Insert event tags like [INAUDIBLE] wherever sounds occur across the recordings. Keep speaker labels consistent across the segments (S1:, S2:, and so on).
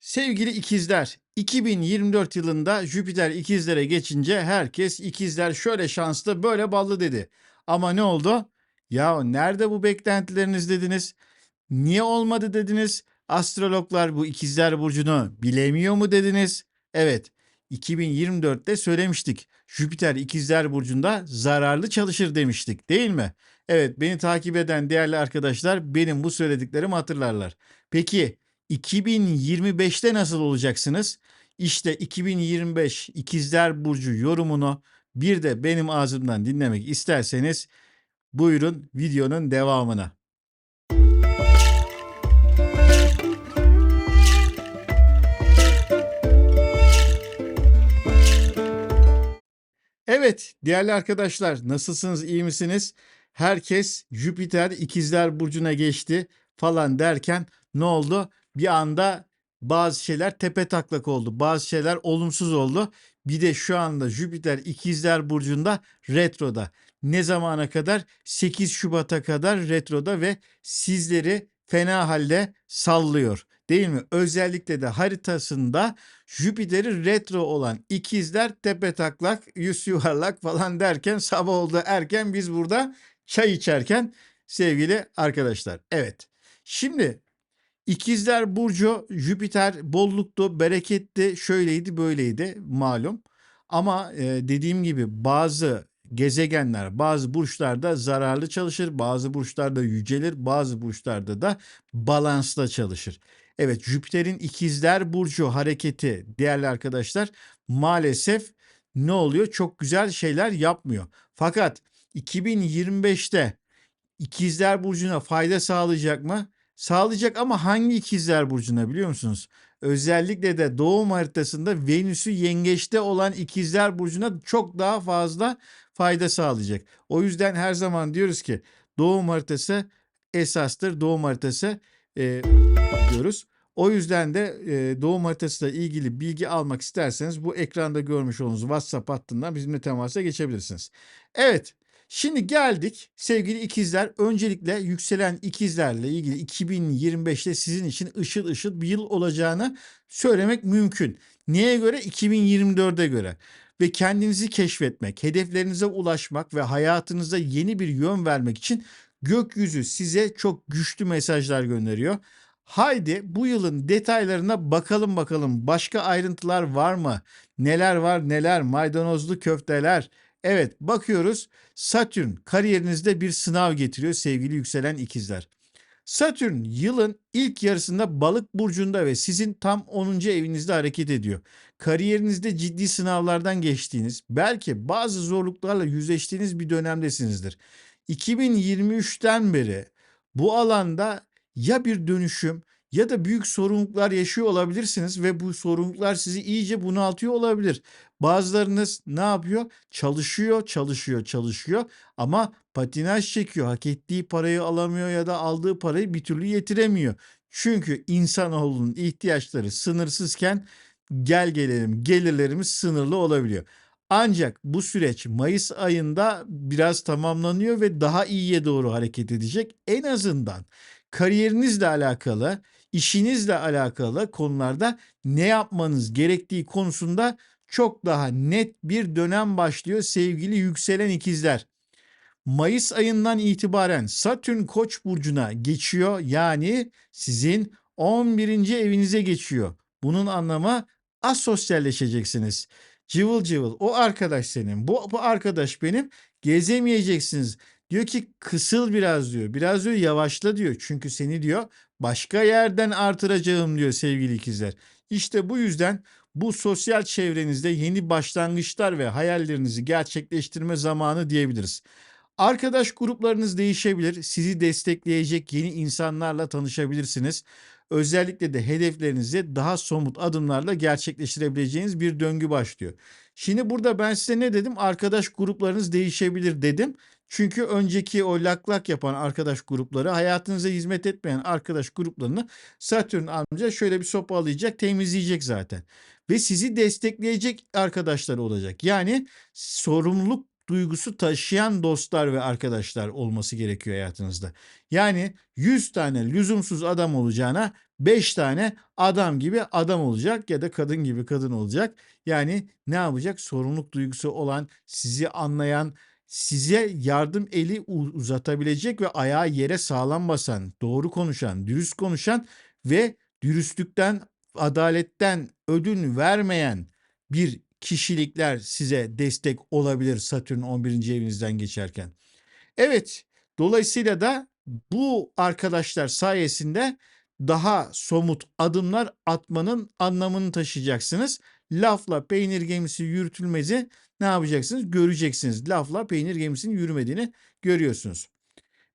S1: Sevgili ikizler, 2024 yılında Jüpiter ikizlere geçince herkes ikizler şöyle şanslı böyle ballı dedi. Ama ne oldu? Ya nerede bu beklentileriniz dediniz? Niye olmadı dediniz? Astrologlar bu ikizler burcunu bilemiyor mu dediniz? Evet, 2024'te söylemiştik. Jüpiter ikizler burcunda zararlı çalışır demiştik değil mi? Evet, beni takip eden değerli arkadaşlar benim bu söylediklerimi hatırlarlar. Peki 2025'te nasıl olacaksınız? İşte 2025 İkizler Burcu yorumunu bir de benim ağzımdan dinlemek isterseniz buyurun videonun devamına. Evet değerli arkadaşlar nasılsınız iyi misiniz? Herkes Jüpiter ikizler burcuna geçti falan derken ne oldu? Bir anda bazı şeyler tepe taklak oldu. Bazı şeyler olumsuz oldu. Bir de şu anda Jüpiter ikizler burcunda retroda. Ne zamana kadar? 8 Şubat'a kadar retroda ve sizleri fena halde sallıyor. Değil mi? Özellikle de haritasında Jüpiter'i retro olan ikizler tepe taklak, yüz yuvarlak falan derken sabah oldu erken biz burada çay içerken sevgili arkadaşlar. Evet. Şimdi İkizler Burcu, Jüpiter bolluktu, bereketli, şöyleydi, böyleydi malum. Ama e, dediğim gibi bazı gezegenler, bazı burçlarda zararlı çalışır, bazı burçlarda yücelir, bazı burçlarda da balansla çalışır. Evet, Jüpiter'in İkizler Burcu hareketi değerli arkadaşlar maalesef ne oluyor? Çok güzel şeyler yapmıyor. Fakat 2025'te İkizler Burcu'na fayda sağlayacak mı? Sağlayacak ama hangi ikizler burcuna biliyor musunuz? Özellikle de doğum haritasında Venüs'ü yengeçte olan ikizler burcuna çok daha fazla fayda sağlayacak. O yüzden her zaman diyoruz ki doğum haritası esastır. Doğum haritası e, diyoruz. O yüzden de e, doğum haritasıyla ilgili bilgi almak isterseniz bu ekranda görmüş olduğunuz WhatsApp hattından bizimle temasa geçebilirsiniz. Evet Şimdi geldik sevgili ikizler. Öncelikle yükselen ikizlerle ilgili 2025'te sizin için ışıl ışıl bir yıl olacağını söylemek mümkün. Neye göre? 2024'e göre. Ve kendinizi keşfetmek, hedeflerinize ulaşmak ve hayatınıza yeni bir yön vermek için gökyüzü size çok güçlü mesajlar gönderiyor. Haydi bu yılın detaylarına bakalım bakalım. Başka ayrıntılar var mı? Neler var neler? Maydanozlu köfteler, Evet bakıyoruz Satürn kariyerinizde bir sınav getiriyor sevgili yükselen ikizler. Satürn yılın ilk yarısında balık burcunda ve sizin tam 10. evinizde hareket ediyor. Kariyerinizde ciddi sınavlardan geçtiğiniz, belki bazı zorluklarla yüzleştiğiniz bir dönemdesinizdir. 2023'ten beri bu alanda ya bir dönüşüm ya da büyük sorumluluklar yaşıyor olabilirsiniz ve bu sorumluluklar sizi iyice bunaltıyor olabilir. Bazılarınız ne yapıyor? Çalışıyor, çalışıyor, çalışıyor ama patinaj çekiyor. Hak ettiği parayı alamıyor ya da aldığı parayı bir türlü yetiremiyor. Çünkü insanoğlunun ihtiyaçları sınırsızken gel gelelim gelirlerimiz sınırlı olabiliyor. Ancak bu süreç Mayıs ayında biraz tamamlanıyor ve daha iyiye doğru hareket edecek. En azından kariyerinizle alakalı, işinizle alakalı konularda ne yapmanız gerektiği konusunda çok daha net bir dönem başlıyor sevgili yükselen ikizler. Mayıs ayından itibaren Satürn Koç burcuna geçiyor. Yani sizin 11. evinize geçiyor. Bunun anlamı asosyalleşeceksiniz. Cıvıl cıvıl o arkadaş senin bu, bu arkadaş benim gezemeyeceksiniz. Diyor ki kısıl biraz diyor. Biraz diyor yavaşla diyor. Çünkü seni diyor başka yerden artıracağım diyor sevgili ikizler. İşte bu yüzden bu sosyal çevrenizde yeni başlangıçlar ve hayallerinizi gerçekleştirme zamanı diyebiliriz. Arkadaş gruplarınız değişebilir. Sizi destekleyecek yeni insanlarla tanışabilirsiniz. Özellikle de hedeflerinizi daha somut adımlarla gerçekleştirebileceğiniz bir döngü başlıyor. Şimdi burada ben size ne dedim? Arkadaş gruplarınız değişebilir dedim. Çünkü önceki o lak lak yapan arkadaş grupları hayatınıza hizmet etmeyen arkadaş gruplarını Satürn amca şöyle bir sopalayacak temizleyecek zaten. Ve sizi destekleyecek arkadaşlar olacak. Yani sorumluluk duygusu taşıyan dostlar ve arkadaşlar olması gerekiyor hayatınızda. Yani 100 tane lüzumsuz adam olacağına 5 tane adam gibi adam olacak ya da kadın gibi kadın olacak. Yani ne yapacak? Sorumluluk duygusu olan, sizi anlayan, size yardım eli uzatabilecek ve ayağı yere sağlam basan, doğru konuşan, dürüst konuşan ve dürüstlükten, adaletten ödün vermeyen bir kişilikler size destek olabilir Satürn 11. evinizden geçerken. Evet, dolayısıyla da bu arkadaşlar sayesinde daha somut adımlar atmanın anlamını taşıyacaksınız. Lafla peynir gemisi yürütülmezi ne yapacaksınız? Göreceksiniz. Lafla peynir gemisinin yürümediğini görüyorsunuz.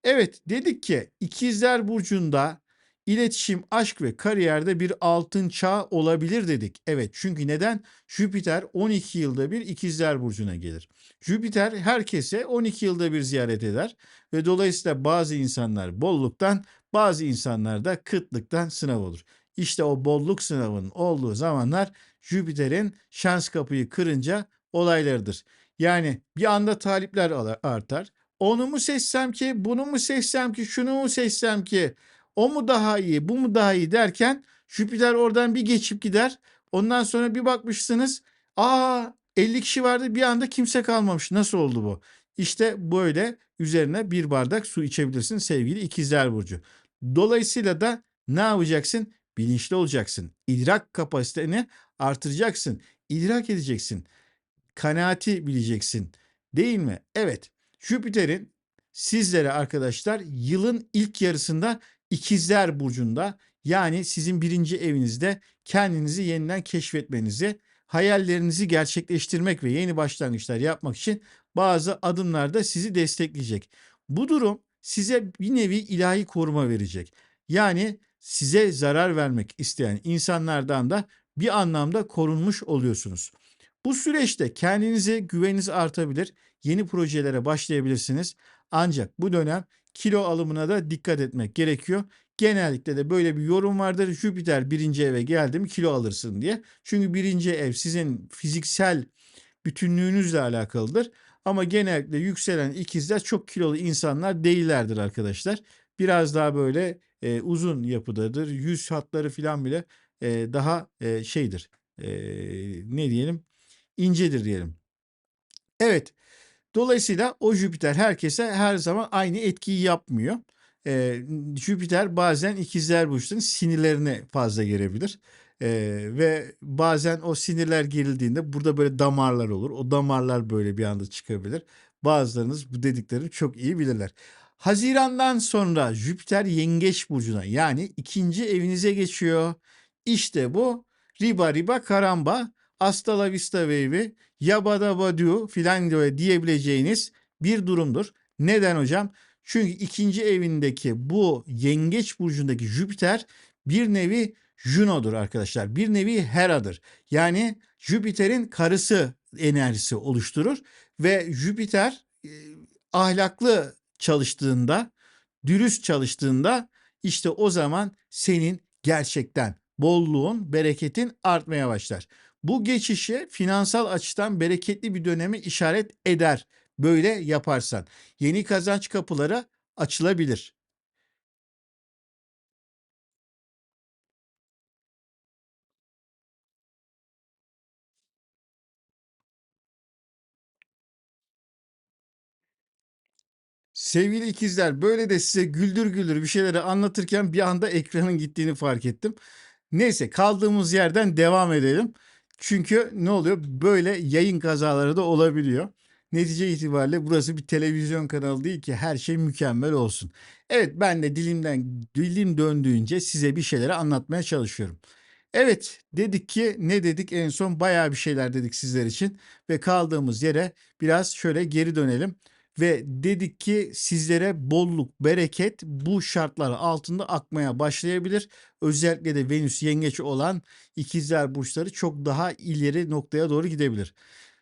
S1: Evet dedik ki ikizler burcunda iletişim, aşk ve kariyerde bir altın çağ olabilir dedik. Evet çünkü neden? Jüpiter 12 yılda bir ikizler burcuna gelir. Jüpiter herkese 12 yılda bir ziyaret eder ve dolayısıyla bazı insanlar bolluktan bazı insanlar da kıtlıktan sınav olur. İşte o bolluk sınavının olduğu zamanlar Jüpiter'in şans kapıyı kırınca olaylarıdır. Yani bir anda talipler artar. Onu mu seçsem ki, bunu mu seçsem ki, şunu mu seçsem ki, o mu daha iyi, bu mu daha iyi derken Jüpiter oradan bir geçip gider. Ondan sonra bir bakmışsınız, aa 50 kişi vardı bir anda kimse kalmamış. Nasıl oldu bu? İşte böyle üzerine bir bardak su içebilirsin sevgili ikizler burcu. Dolayısıyla da ne yapacaksın? Bilinçli olacaksın. İdrak kapasiteni artıracaksın. İdrak edeceksin. Kanaati bileceksin. Değil mi? Evet. Jüpiter'in sizlere arkadaşlar yılın ilk yarısında ikizler burcunda yani sizin birinci evinizde kendinizi yeniden keşfetmenizi, hayallerinizi gerçekleştirmek ve yeni başlangıçlar yapmak için bazı adımlarda sizi destekleyecek. Bu durum size bir nevi ilahi koruma verecek. Yani size zarar vermek isteyen insanlardan da bir anlamda korunmuş oluyorsunuz. Bu süreçte kendinize güveniniz artabilir, yeni projelere başlayabilirsiniz. Ancak bu dönem kilo alımına da dikkat etmek gerekiyor. Genellikle de böyle bir yorum vardır. Jüpiter birinci eve geldi mi kilo alırsın diye. Çünkü birinci ev sizin fiziksel bütünlüğünüzle alakalıdır. Ama genellikle yükselen ikizler çok kilolu insanlar değillerdir arkadaşlar. Biraz daha böyle e, uzun yapıdadır. Yüz hatları falan bile e, daha e, şeydir. E, ne diyelim? İncedir diyelim. Evet. Dolayısıyla o Jüpiter herkese her zaman aynı etkiyi yapmıyor. Ee, Jüpiter bazen ikizler burçlarının sinirlerine fazla girebilir. Ee, ve bazen o sinirler gerildiğinde burada böyle damarlar olur. O damarlar böyle bir anda çıkabilir. Bazılarınız bu dediklerimi çok iyi bilirler. Hazirandan sonra Jüpiter yengeç burcuna yani ikinci evinize geçiyor. İşte bu riba riba karamba hasta la vista baby yabada badu filan diyebileceğiniz bir durumdur. Neden hocam? Çünkü ikinci evindeki bu yengeç burcundaki Jüpiter bir nevi Juno'dur arkadaşlar. Bir nevi Hera'dır. Yani Jüpiter'in karısı enerjisi oluşturur ve Jüpiter e, ahlaklı çalıştığında, dürüst çalıştığında işte o zaman senin gerçekten bolluğun, bereketin artmaya başlar. Bu geçişi finansal açıdan bereketli bir dönemi işaret eder. Böyle yaparsan yeni kazanç kapıları açılabilir. Sevgili ikizler böyle de size güldür güldür bir şeyleri anlatırken bir anda ekranın gittiğini fark ettim. Neyse kaldığımız yerden devam edelim. Çünkü ne oluyor? Böyle yayın kazaları da olabiliyor. Netice itibariyle burası bir televizyon kanalı değil ki her şey mükemmel olsun. Evet ben de dilimden dilim döndüğünce size bir şeyleri anlatmaya çalışıyorum. Evet dedik ki ne dedik en son bayağı bir şeyler dedik sizler için ve kaldığımız yere biraz şöyle geri dönelim ve dedik ki sizlere bolluk, bereket bu şartlar altında akmaya başlayabilir. Özellikle de Venüs yengeç olan ikizler burçları çok daha ileri noktaya doğru gidebilir.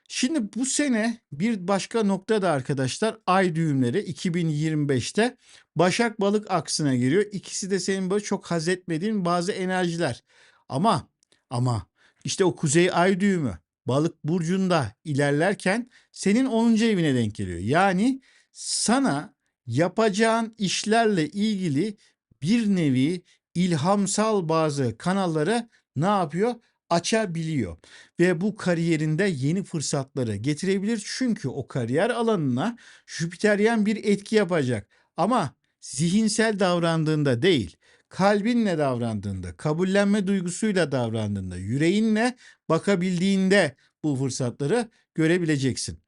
S1: Şimdi bu sene bir başka nokta da arkadaşlar ay düğümleri 2025'te Başak Balık aksına giriyor. İkisi de senin böyle çok haz etmediğin bazı enerjiler. Ama ama işte o kuzey ay düğümü balık burcunda ilerlerken senin 10. evine denk geliyor. Yani sana yapacağın işlerle ilgili bir nevi ilhamsal bazı kanalları ne yapıyor? Açabiliyor ve bu kariyerinde yeni fırsatları getirebilir. Çünkü o kariyer alanına Jüpiteryen bir etki yapacak. Ama zihinsel davrandığında değil, kalbinle davrandığında, kabullenme duygusuyla davrandığında, yüreğinle bakabildiğinde bu fırsatları görebileceksin.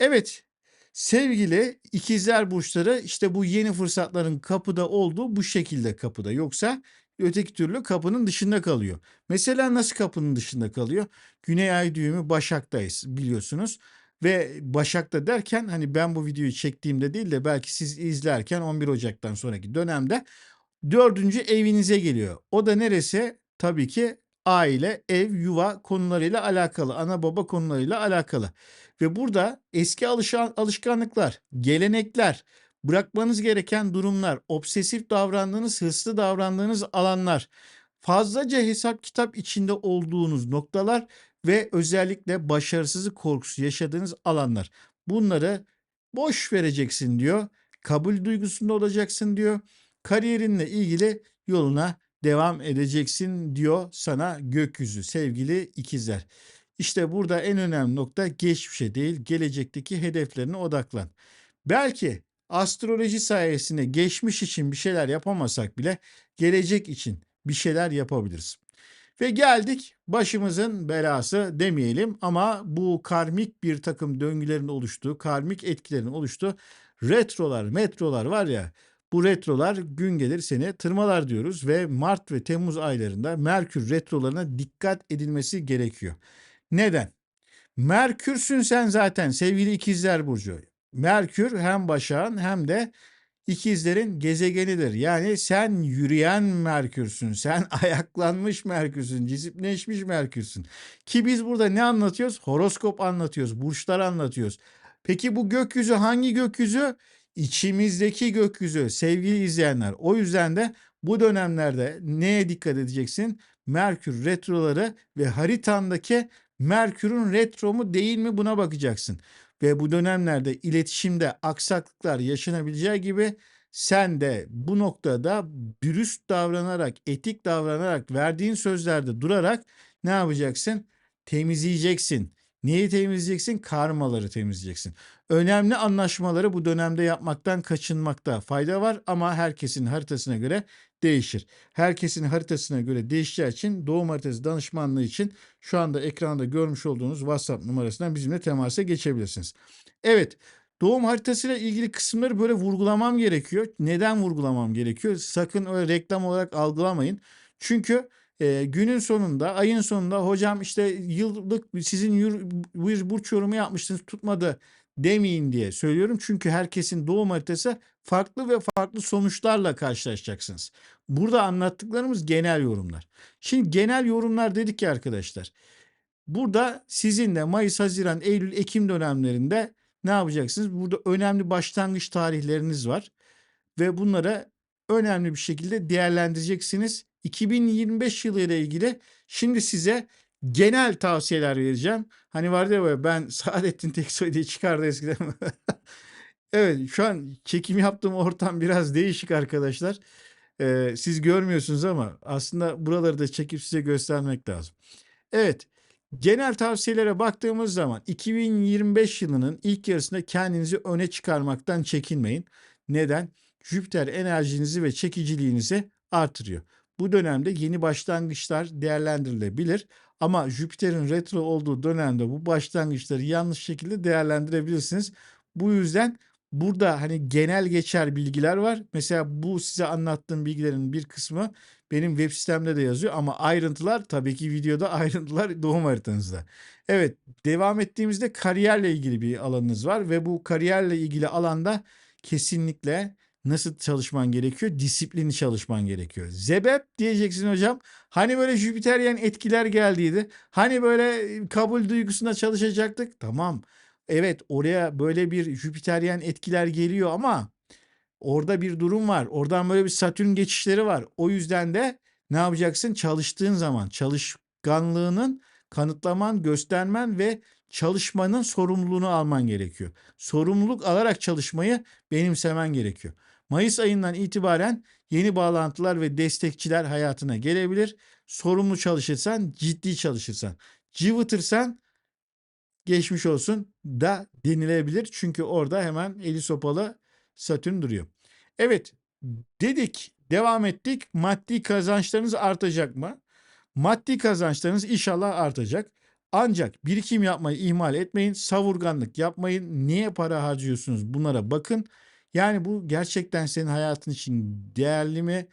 S1: Evet, sevgili ikizler burçları işte bu yeni fırsatların kapıda olduğu bu şekilde kapıda. Yoksa öteki türlü kapının dışında kalıyor. Mesela nasıl kapının dışında kalıyor? Güney ay düğümü Başak'tayız biliyorsunuz. Ve Başak'ta derken hani ben bu videoyu çektiğimde değil de belki siz izlerken 11 Ocak'tan sonraki dönemde dördüncü evinize geliyor. O da neresi? Tabii ki aile, ev, yuva konularıyla alakalı, ana baba konularıyla alakalı. Ve burada eski alışan, alışkanlıklar, gelenekler, bırakmanız gereken durumlar, obsesif davrandığınız, hırslı davrandığınız alanlar, fazlaca hesap kitap içinde olduğunuz noktalar ve özellikle başarısızlık korkusu yaşadığınız alanlar. Bunları boş vereceksin diyor. Kabul duygusunda olacaksın diyor. Kariyerinle ilgili yoluna devam edeceksin diyor sana gökyüzü sevgili ikizler. İşte burada en önemli nokta geçmişe değil gelecekteki hedeflerine odaklan. Belki astroloji sayesinde geçmiş için bir şeyler yapamasak bile gelecek için bir şeyler yapabiliriz. Ve geldik başımızın belası demeyelim ama bu karmik bir takım döngülerin oluştuğu, karmik etkilerin oluştuğu retrolar, metrolar var ya bu retrolar gün gelir seni tırmalar diyoruz ve Mart ve Temmuz aylarında Merkür retrolarına dikkat edilmesi gerekiyor. Neden? Merkürsün sen zaten sevgili ikizler burcu. Merkür hem başağın hem de ikizlerin gezegenidir. Yani sen yürüyen Merkürsün, sen [LAUGHS] ayaklanmış Merkürsün, disiplinleşmiş Merkürsün. Ki biz burada ne anlatıyoruz? Horoskop anlatıyoruz, burçlar anlatıyoruz. Peki bu gökyüzü hangi gökyüzü? İçimizdeki gökyüzü sevgili izleyenler. O yüzden de bu dönemlerde neye dikkat edeceksin? Merkür retroları ve haritandaki Merkür'ün retro mu değil mi buna bakacaksın. Ve bu dönemlerde iletişimde aksaklıklar yaşanabileceği gibi sen de bu noktada dürüst davranarak, etik davranarak, verdiğin sözlerde durarak ne yapacaksın? Temizleyeceksin. Neyi temizleyeceksin? Karmaları temizleyeceksin. Önemli anlaşmaları bu dönemde yapmaktan kaçınmakta fayda var ama herkesin haritasına göre değişir. Herkesin haritasına göre değişeceği için doğum haritası danışmanlığı için şu anda ekranda görmüş olduğunuz WhatsApp numarasından bizimle temasa geçebilirsiniz. Evet, doğum haritasıyla ilgili kısımları böyle vurgulamam gerekiyor. Neden vurgulamam gerekiyor? Sakın öyle reklam olarak algılamayın. Çünkü e, günün sonunda, ayın sonunda hocam işte yıllık sizin bir burç yorumu yapmıştınız tutmadı demeyin diye söylüyorum. Çünkü herkesin doğum haritası farklı ve farklı sonuçlarla karşılaşacaksınız. Burada anlattıklarımız genel yorumlar. Şimdi genel yorumlar dedik ya arkadaşlar. Burada sizin de Mayıs, Haziran, Eylül, Ekim dönemlerinde ne yapacaksınız? Burada önemli başlangıç tarihleriniz var ve bunlara önemli bir şekilde değerlendireceksiniz. 2025 yılı ile ilgili şimdi size genel tavsiyeler vereceğim. Hani vardı ya ben [LAUGHS] Saadettin Teksoy diye çıkardı eskiden. [LAUGHS] evet şu an çekim yaptığım ortam biraz değişik arkadaşlar. Ee, siz görmüyorsunuz ama aslında buraları da çekip size göstermek lazım. Evet genel tavsiyelere baktığımız zaman 2025 yılının ilk yarısında kendinizi öne çıkarmaktan çekinmeyin. Neden? Jüpiter enerjinizi ve çekiciliğinizi artırıyor. Bu dönemde yeni başlangıçlar değerlendirilebilir ama Jüpiter'in retro olduğu dönemde bu başlangıçları yanlış şekilde değerlendirebilirsiniz. Bu yüzden burada hani genel geçer bilgiler var. Mesela bu size anlattığım bilgilerin bir kısmı benim web sitemde de yazıyor ama ayrıntılar tabii ki videoda [LAUGHS] ayrıntılar doğum haritanızda. Evet devam ettiğimizde kariyerle ilgili bir alanınız var ve bu kariyerle ilgili alanda kesinlikle nasıl çalışman gerekiyor? Disiplinli çalışman gerekiyor. Zebep diyeceksin hocam. Hani böyle Jüpiteryen etkiler geldiydi. Hani böyle kabul duygusunda çalışacaktık. Tamam. Evet oraya böyle bir Jüpiteryen etkiler geliyor ama orada bir durum var. Oradan böyle bir Satürn geçişleri var. O yüzden de ne yapacaksın? Çalıştığın zaman çalışkanlığının kanıtlaman, göstermen ve çalışmanın sorumluluğunu alman gerekiyor. Sorumluluk alarak çalışmayı benimsemen gerekiyor. Mayıs ayından itibaren Yeni bağlantılar ve destekçiler hayatına gelebilir. Sorumlu çalışırsan, ciddi çalışırsan. Cıvıtırsan geçmiş olsun da denilebilir. Çünkü orada hemen eli sopalı Satürn duruyor. Evet dedik devam ettik. Maddi kazançlarınız artacak mı? Maddi kazançlarınız inşallah artacak. Ancak birikim yapmayı ihmal etmeyin. Savurganlık yapmayın. Niye para harcıyorsunuz? Bunlara bakın. Yani bu gerçekten senin hayatın için değerli mi?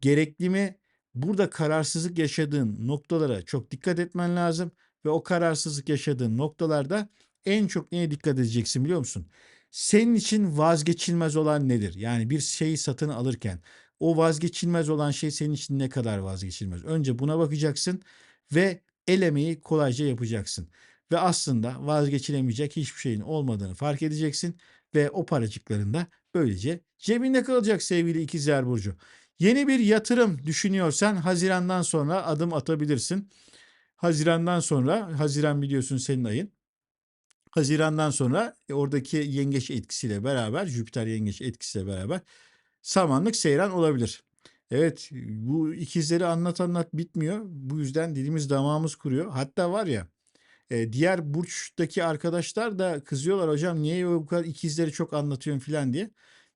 S1: Gerekli mi? Burada kararsızlık yaşadığın noktalara çok dikkat etmen lazım ve o kararsızlık yaşadığın noktalarda en çok neye dikkat edeceksin biliyor musun? Senin için vazgeçilmez olan nedir? Yani bir şeyi satın alırken o vazgeçilmez olan şey senin için ne kadar vazgeçilmez? Önce buna bakacaksın ve el emeği kolayca yapacaksın. Ve aslında vazgeçilemeyecek hiçbir şeyin olmadığını fark edeceksin ve o paracıkların da böylece cebinde kalacak sevgili ikizler burcu. Yeni bir yatırım düşünüyorsan Haziran'dan sonra adım atabilirsin. Haziran'dan sonra, Haziran biliyorsun senin ayın. Haziran'dan sonra oradaki yengeç etkisiyle beraber, Jüpiter yengeç etkisiyle beraber samanlık seyran olabilir. Evet bu ikizleri anlat anlat bitmiyor. Bu yüzden dilimiz damağımız kuruyor. Hatta var ya e, diğer burçtaki arkadaşlar da kızıyorlar hocam niye bu kadar ikizleri çok anlatıyorsun falan diye.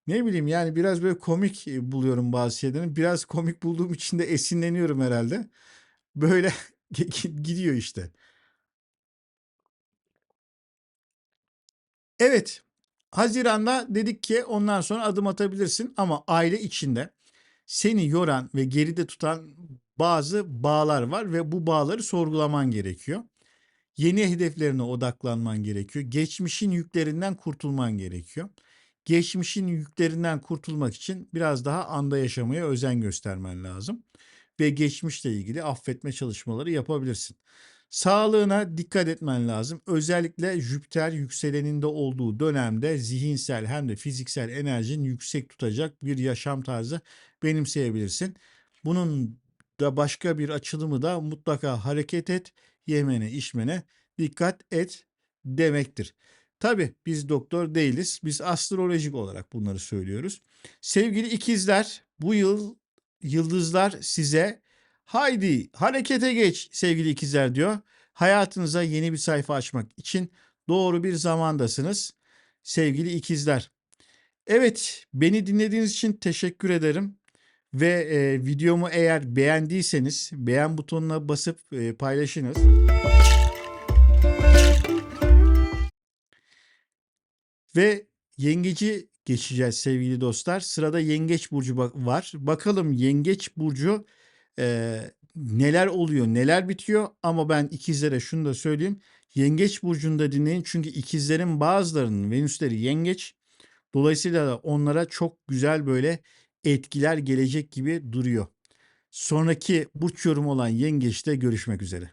S1: Ne bileyim yani biraz böyle komik buluyorum bazı şeylerini. Biraz komik bulduğum için de esinleniyorum herhalde. Böyle [LAUGHS] gidiyor işte. Evet. Haziran'da dedik ki ondan sonra adım atabilirsin ama aile içinde seni yoran ve geride tutan bazı bağlar var ve bu bağları sorgulaman gerekiyor. Yeni hedeflerine odaklanman gerekiyor. Geçmişin yüklerinden kurtulman gerekiyor. Geçmişin yüklerinden kurtulmak için biraz daha anda yaşamaya özen göstermen lazım ve geçmişle ilgili affetme çalışmaları yapabilirsin. Sağlığına dikkat etmen lazım. Özellikle Jüpiter yükseleninde olduğu dönemde zihinsel hem de fiziksel enerjin yüksek tutacak bir yaşam tarzı benimseyebilirsin. Bunun da başka bir açılımı da mutlaka hareket et, yemene, içmene dikkat et demektir. Tabi biz doktor değiliz. Biz astrolojik olarak bunları söylüyoruz. Sevgili ikizler bu yıl yıldızlar size haydi harekete geç sevgili ikizler diyor. Hayatınıza yeni bir sayfa açmak için doğru bir zamandasınız sevgili ikizler. Evet beni dinlediğiniz için teşekkür ederim. Ve e, videomu eğer beğendiyseniz beğen butonuna basıp e, paylaşınız. Ve yengeci geçeceğiz sevgili dostlar. Sırada yengeç burcu var. Bakalım yengeç burcu e, neler oluyor, neler bitiyor. Ama ben ikizlere şunu da söyleyeyim. Yengeç burcunda dinleyin çünkü ikizlerin bazılarının venüsleri yengeç. Dolayısıyla da onlara çok güzel böyle etkiler gelecek gibi duruyor. Sonraki burç yorumu olan yengeçte görüşmek üzere.